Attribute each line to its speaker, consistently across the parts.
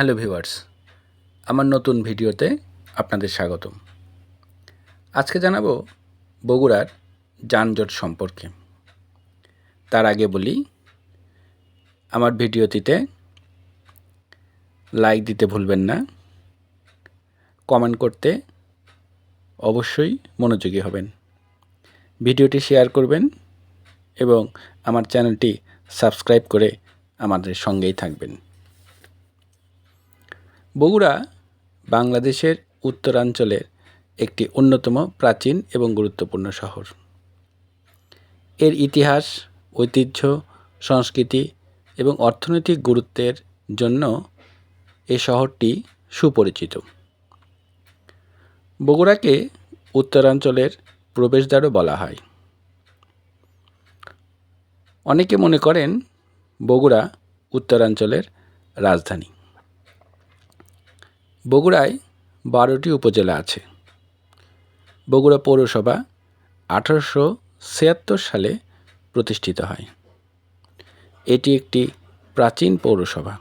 Speaker 1: Hello viewers, আমার নতুন ভিডিওতে আপনাদের স্বাগতম। আজকে জানাব বগুড়ার যানজট সম্পর্কে। তার আগে বলি, আমার ভিডিওটিতে লাইক দিতে ভুলবেন না কমেন্ট করতে অবশ্যই মনোযোগী হবেন। ভিডিওটি শেয়ার করবেন এবং আমার চ্যানেলটি সাবস্ক্রাইব করে আমাদের সঙ্গেই থাকবেন। বগুড়া বাংলাদেশের উত্তরাঞ্চলের একটি অন্যতম প্রাচীন এবং গুরুত্বপূর্ণ শহর। এর ইতিহাস, ঐতিহ্য, সংস্কৃতি এবং অর্থনৈতিক গুরুত্বের জন্য এ শহরটি সুপরিচিত। বগুড়াকে উত্তরাঞ্চলের প্রবেশদ্বারও বলা হয়। অনেকে মনে করেন বগুড়া উত্তরাঞ্চলের রাজধানী। বগুড়ায় বারোটি উপজেলা আছে। বগুড়া পৌরসভা আঠারোশো ছিয়াত্তর সালে প্রতিষ্ঠিত হয়। এটি একটি প্রাচীন পৌরসভা।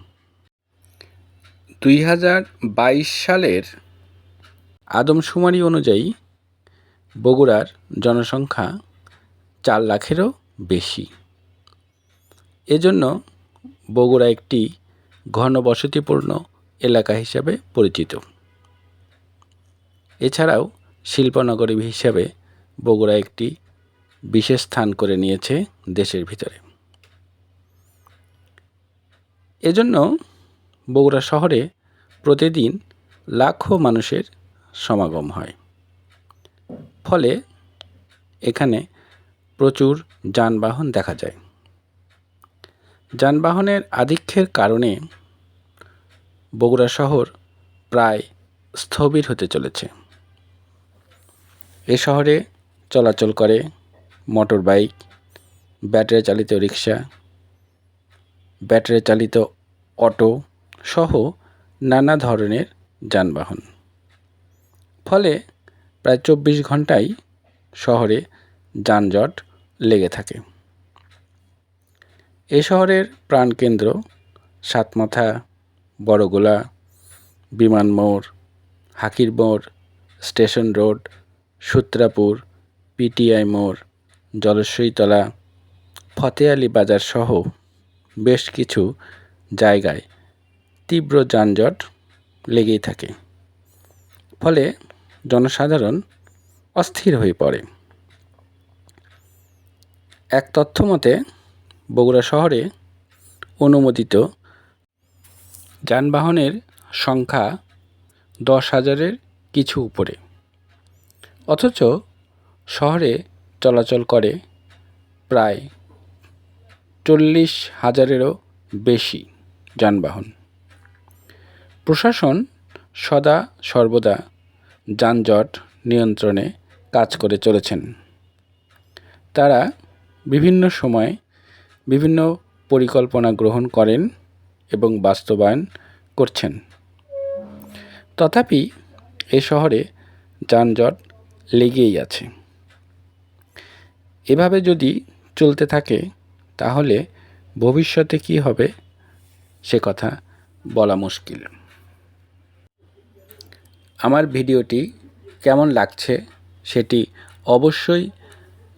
Speaker 1: দুই হাজার বাইশ সালের আদমশুমারি অনুযায়ী বগুড়ার জনসংখ্যা চার লাখেরও বেশি। এজন্য বগুড়া একটি ঘনবসতিপূর্ণ এলাকা হিসাবে পরিচিত। এছাড়াও শিল্পনগরী হিসাবে বগুড়া একটি বিশেষ স্থান করে নিয়েছে দেশের ভিতরে। এজন্য বগুড়া শহরে প্রতিদিন লাখো মানুষের সমাগম হয়। ফলে এখানে প্রচুর যানবাহন দেখা যায়। যানবাহনের আধিক্যের কারণে বগুড়া শহর প্রায় স্থবির হতে চলেছে। এ শহরে চলাচল করে মোটর বাইক, ব্যাটারি চালিত রিক্সা, ব্যাটারি চালিত অটো সহ নানা ধরনের যানবাহন। ফলে প্রায় চব্বিশ ঘন্টাই শহরে যানজট লেগে থাকে। এ শহরের প্রাণকেন্দ্র সাতমাথা বড়গোলা বিমান মোড়, হাকির মোড়, স্টেশন রোড, সূত্রাপুর, পিটিআই মোড় জলশ্বরীতলা ফতে আলী বাজার সহ বেশ কিছু জায়গায় তীব্র যানজট লেগেই থাকে। ফলে জনসাধারণ অস্থির হয়ে পড়ে। এক তথ্য মতে বগুড়া শহরে অনুমোদিত যানবাহনের সংখ্যা দশ হাজারের কিছু উপরে। অথচ শহরে চলাচল করে প্রায় চল্লিশ হাজারেরও বেশি যানবাহন। প্রশাসন সদা সর্বদা যানজট নিয়ন্ত্রণে কাজ করে চলেছেন। তারা বিভিন্ন সময়ে বিভিন্ন পরিকল্পনা গ্রহণ করেন এবং বাস্তবায়ন করছেন। তথাপি এ শহরে যানজট লেগেই আছে। এভাবে যদি চলতে থাকে, তাহলে ভবিষ্যতে কি হবে সে কথা বলা মুশকিল। আমার ভিডিওটি কেমন লাগছে সেটি অবশ্যই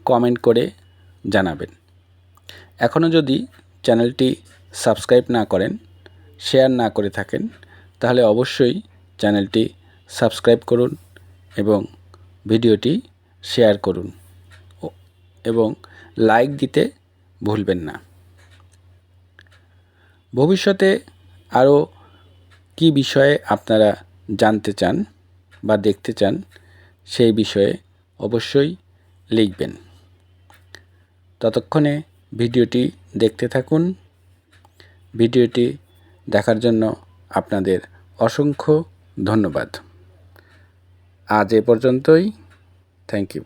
Speaker 1: কমেন্ট করে জানাবেন। এখনও যদি চ্যানেলটি সাবস্ক্রাইব না করেন, শেয়ার না করে থাকেন, তাহলে অবশ্যই চ্যানেলটি সাবস্ক্রাইব করুন এবং ভিডিওটি শেয়ার করুন এবং লাইক দিতে ভুলবেন না। ভবিষ্যতে আরও কি বিষয়ে আপনারা জানতে চান বা দেখতে চান, সেই বিষয়ে অবশ্যই লিখবেন। ততক্ষণে ভিডিওটি দেখতে থাকুন। ভিডিওটি দেখার জন্য আপনাদের অসংখ্য ধন্যবাদ। আজ এ পর্যন্তই। Thank you.